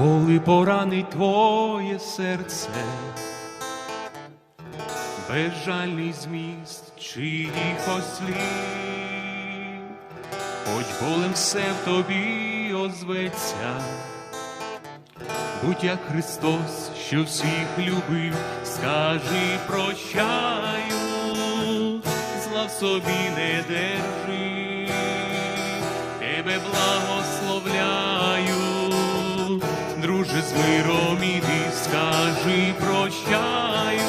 коли поранить твоє серце, безжальний зміст чиїхось слів, хоч болем все в тобі озветься, будь як Христос, що всіх любив, скажи прощаю, зла в собі не держи, тебе благословляю, друже з миром іди, скажи прощаю,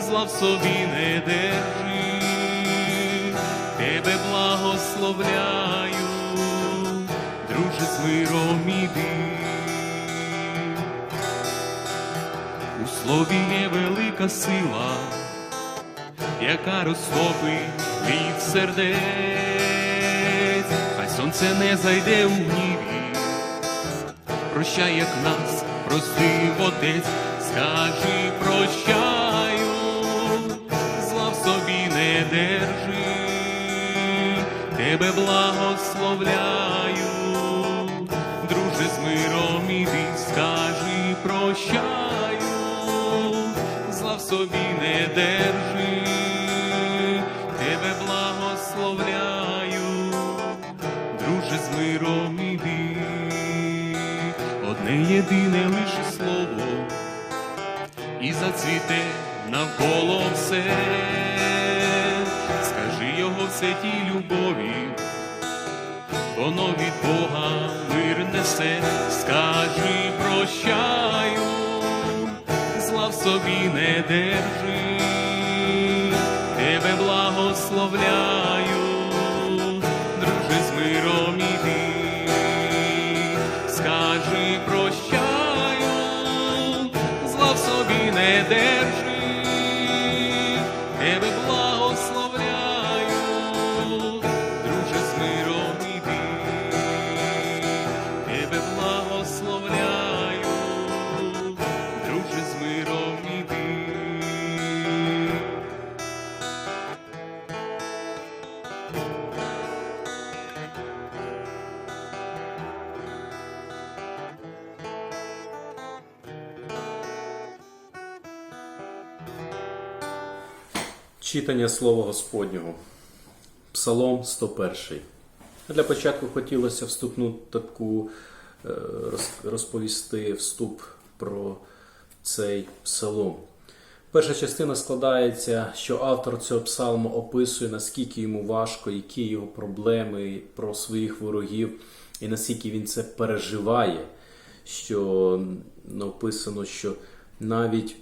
зла в собі не держи, тебе благословляю, друже з миром іди. У слові є велика сила, яка розтопить від сердець, хай сонце не зайде у гніві, прощай, як нас простив отець, скажи одне єдине лише слово, і зацвіте навколо все, скажи його все тій любові воно від Бога мир несе, скажи прощаю, зла в собі не держи, тебе благословляю, Читання Слова Господнього. Псалом 101. Для початку хотілося вступну таку е, розповісти вступ про цей псалом. Перша частина складається, що автор цього псалму описує, наскільки йому важко, які його проблеми про своїх ворогів, і наскільки він це переживає. Що написано, що навіть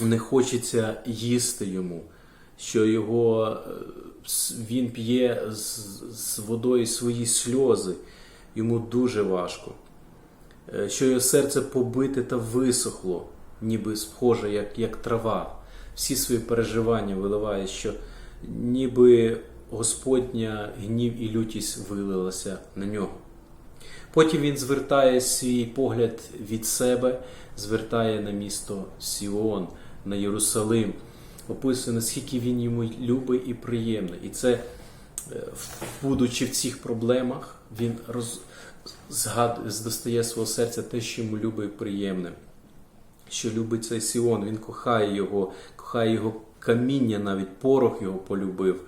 не хочеться їсти йому, що його е, він п'є з, з водою свої сльози, йому дуже важко, Е, що його серце побите та висохло, ніби схоже, як, як трава. Всі свої переживання виливає, що ніби Господня гнів і лютість вилилася на нього. Потім він звертає свій погляд від себе, звертає на місто Сіон, на Єрусалим, описує, наскільки він йому любий і приємний. І це, е, будучи в цих проблемах, він роз, згад, достає свого серця те, що йому любить і приємне. Що любить цей Сіон, він кохає його, кохає його каміння, навіть порох його полюбив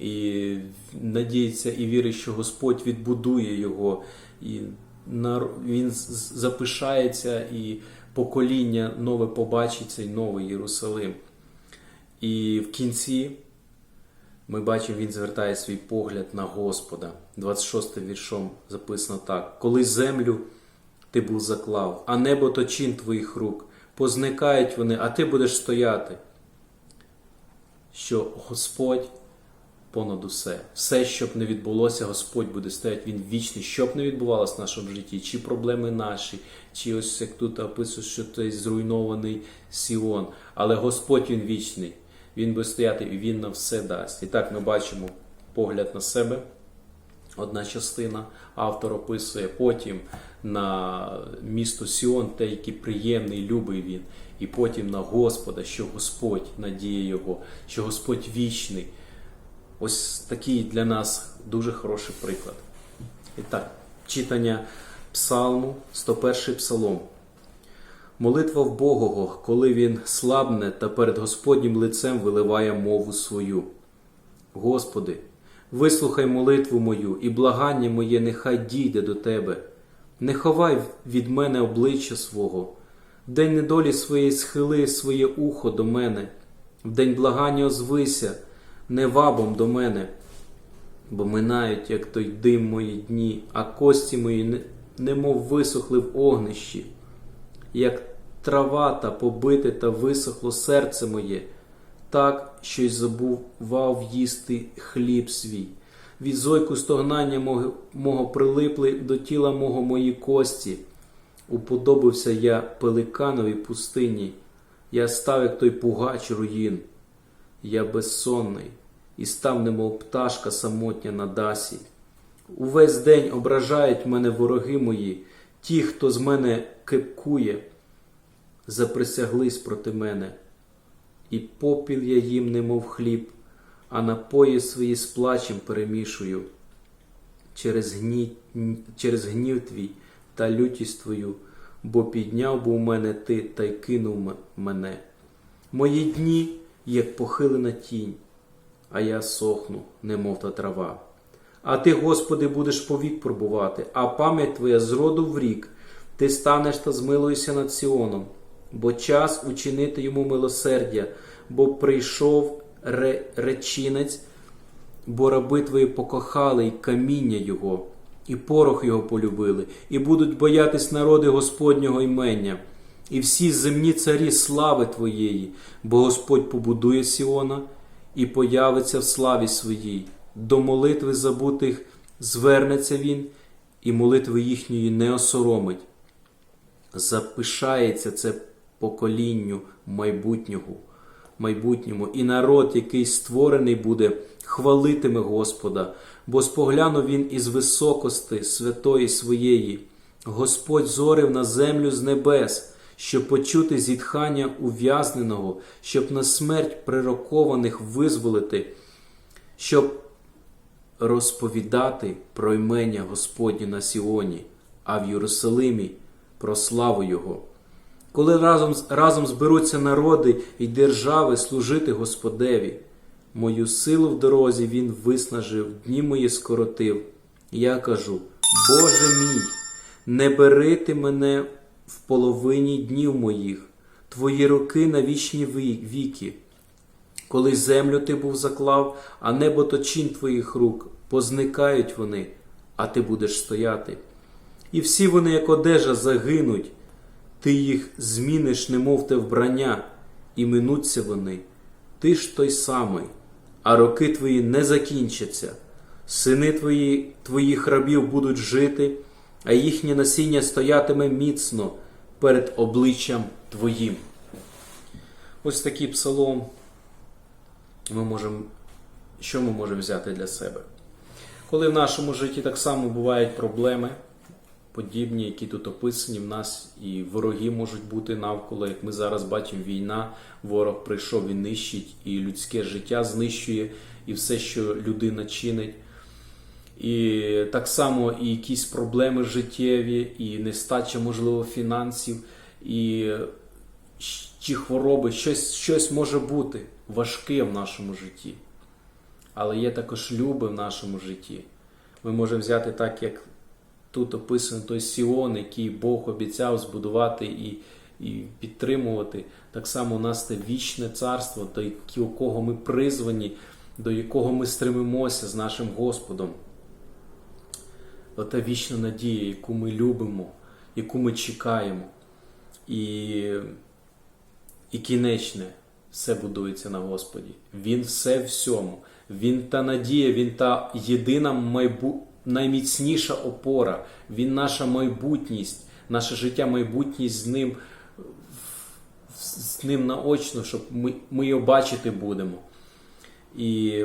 і надіється і вірить, що Господь відбудує його, і він запишається, і покоління нове побачить цей новий Єрусалим. І в кінці ми бачимо, він звертає свій погляд на Господа. 26 віршом записано так: Коли землю ти був заклав, а небо то чин твоїх рук, позникають вони, а ти будеш стояти. Що Господь понад усе. Все, що б не відбулося, Господь буде стояти, Він вічний, що б не відбувалося в нашому житті, чи проблеми наші, чи ось як тут описує, що той зруйнований Сіон. Але Господь Він вічний, Він буде стояти і Він нам все дасть. І так ми бачимо погляд на себе. Одна частина автор описує потім на місто Сіон, те, який приємний, любий він, і потім на Господа, що Господь надіє його, що Господь вічний. Ось такий для нас дуже хороший приклад. І так, читання Псалму, 101 псалом. Молитва Богого, коли він слабне та перед Господнім лицем виливає мову свою. Господи, вислухай молитву мою, і благання моє нехай дійде до Тебе. Не ховай від мене обличчя свого, в день недолі своєї схили своє ухо до мене, в день благання озвися, невабом до мене, бо минають, як той дим мої дні, а кості мої немов висохли в огнищі, як трава та побите та висохло серце моє, так, що й забував їсти хліб свій. Від зойку стогнання мого, прилипли до тіла мого мої кості. Уподобався я пеликановій пустині, я став, як той пугач руїн. Я безсонний і став, немов пташка самотня на дасі. Увесь день ображають мене вороги мої, ті, хто з мене кипкує, заприсяглись проти мене, і попіл я їм, немов хліб, а напої свої з плачем перемішую. Через, гні... через гнів твій та лютість твою, бо підняв був мене ти та й кинув мене. Мої дні, як похилена тінь, а я сохну, немов та трава. А ти, Господи, будеш повік пробувати, а пам'ять твоя з роду в рік. Ти станеш та змилуєшся над Сіоном, бо час учинити йому милосердя, бо прийшов ре... речінець, бо раби твої покохали й каміння його, і порох його полюбили, і будуть боятись народи Господнього імення, і всі земні царі слави твоєї, бо Господь побудує Сіона і появиться в славі своїй. До молитви забутих звернеться він, і молитви їхньої не осоромить. Запишається це поколінню майбутнього, майбутньому, і народ, який створений буде, хвалитиме Господа, бо споглянув він із високости святої своєї. Господь зорив на землю з небес, щоб почути зітхання ув'язненого, щоб на смерть прирокованих визволити, щоб розповідати про імення Господнє на Сіоні, а в Єрусалимі про славу Його. Коли разом, разом зберуться народи і держави служити Господеві, мою силу в дорозі Він виснажив, дні мої скоротив. Я кажу: Боже мій, не бери ти мене в половині днів моїх, твої роки на вічні віки. Коли землю ти був заклав, а небо точин твоїх рук, позникають вони, а ти будеш стояти. І всі вони, як одежа, загинуть, ти їх зміниш, немов те вбрання, і минуться вони. Ти ж той самий, а роки твої не закінчаться. Сини твої, твоїх рабів будуть жити, а їхнє насіння стоятиме міцно перед обличчям твоїм. Ось такий псалом ми можемо, що ми можемо взяти для себе? Коли в нашому житті так само бувають проблеми, подібні, які тут описані, в нас і вороги можуть бути навколо, як ми зараз бачимо, війна, ворог прийшов і нищить, і людське життя знищує, і все, що людина чинить. І так само і якісь проблеми життєві, і нестача, можливо, фінансів, і чи хвороби, щось, щось може бути важке в нашому житті. Але є також люби в нашому житті. Ми можемо взяти так, як тут описано той Сіон, який Бог обіцяв збудувати і, і підтримувати. Так само у нас це вічне царство, до якого ми призвані, до якого ми стремимося з нашим Господом. Ота вічна надія, яку ми любимо, яку ми чекаємо. І, і кінечне все будується на Господі. Він все всьому. Він та надія, він та єдина майбу... найміцніша опора, він наша майбутність, наше життя, майбутність з ним, з ним наочно, щоб ми, ми його бачити будемо. І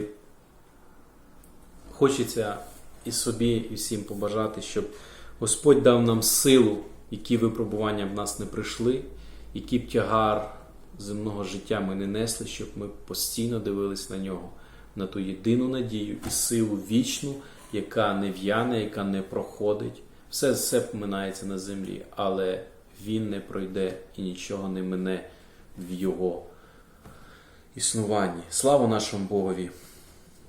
хочеться і собі, і всім побажати, щоб Господь дав нам силу, які випробування в нас не прийшли, який б тягар земного життя ми не несли, щоб ми постійно дивились на нього, на ту єдину надію і силу вічну, яка не в'яне, яка не проходить, Все, все минається на землі, але він не пройде і нічого не мине в його існуванні. Слава нашому Богові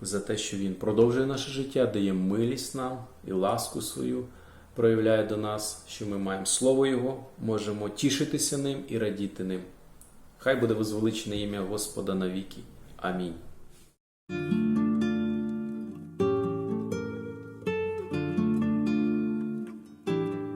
за те, що Він продовжує наше життя, дає милість нам і ласку свою проявляє до нас, що ми маємо Слово Його, можемо тішитися ним і радіти ним. Хай буде возвеличене ім'я Господа навіки. Амінь.